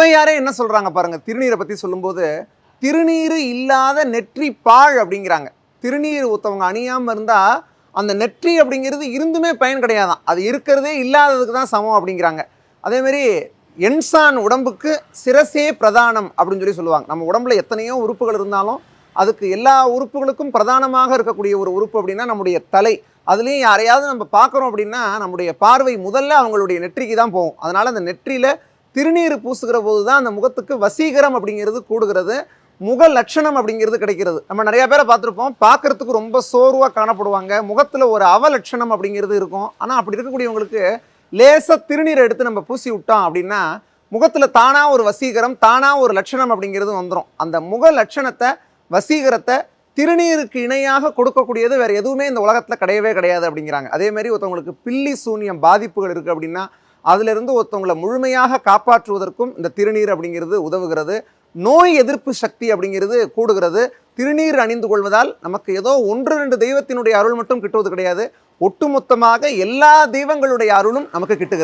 ஔவையாரே என்ன சொல்கிறாங்க பாருங்கள் திருநீரை பற்றி சொல்லும்போது திருநீர் இல்லாத நெற்றி பாழ் அப்படிங்கிறாங்க. திருநீர் ஒருத்தவங்க அணியாமல் இருந்தால் அந்த நெற்றி அப்படிங்கிறது இருந்துமே பயன் கிடையாதான். அது இருக்கிறதே இல்லாததுக்கு தான் சமம் அப்படிங்கிறாங்க. அதேமாரி என்சான் உடம்புக்கு சிரசே பிரதானம் அப்படின்னு சொல்லி சொல்லுவாங்க. நம்ம உடம்புல எத்தனையோ உறுப்புகள் இருந்தாலும் அதுக்கு எல்லா உறுப்புகளுக்கும் பிரதானமாக இருக்கக்கூடிய ஒரு உறுப்பு அப்படின்னா நம்முடைய தலை. அதுலேயும் யாரையாவது நம்ம பார்க்குறோம் அப்படின்னா நம்முடைய பார்வை முதல்ல அவங்களுடைய நெற்றிக்கு தான் போகும். அதனால் அந்த நெற்றியில் திருநீர் பூசுகிற போது தான் அந்த முகத்துக்கு வசீகரம் அப்படிங்கிறது கூடுகிறது முக லட்சணம் அப்படிங்கிறது கிடைக்கிறது. நம்ம நிறைய பேரை பார்த்துருப்போம் பார்க்கறதுக்கு ரொம்ப சோர்வாக காணப்படுவாங்க முகத்தில் ஒரு அவலட்சணம் அப்படிங்கிறது இருக்கும். ஆனால் அப்படி இருக்கக்கூடியவங்களுக்கு லேசாக திருநீரை எடுத்து நம்ம பூசி விட்டோம் அப்படின்னா முகத்தில் தானாக ஒரு வசீகரம் தானாக ஒரு லட்சணம் அப்படிங்கிறது வந்துடும் அந்த முக லட்சணத்தை வசீகரத்தை திருநீருக்கு இணையாக கொடுக்கக்கூடியது வேறு எதுவுமே இந்த உலகத்தில் கிடையவே கிடையாது அப்படிங்கிறாங்க. அதே மாதிரி ஒருத்தவங்களுக்கு பில்லி சூன்யம் பாதிப்புகள் இருக்குது அப்படின்னா அதிலிருந்து ஒருத்தவங்களை முழுமையாக காப்பாற்றுவதற்கும் இந்த திருநீர் அப்படிங்கிறது உதவுகிறது. நோய் எதிர்ப்பு சக்தி அப்படிங்கிறது கூடுகிறது. திருநீர் அணிந்து கொள்வதால் நமக்கு ஏதோ ஒன்று ரெண்டு தெய்வத்தினுடைய அருள் மட்டும் கிட்டுவது கிடையாது. ஒட்டுமொத்தமாக எல்லா தெய்வங்களுடைய அருளும் நமக்கு கிட்டுகிறது.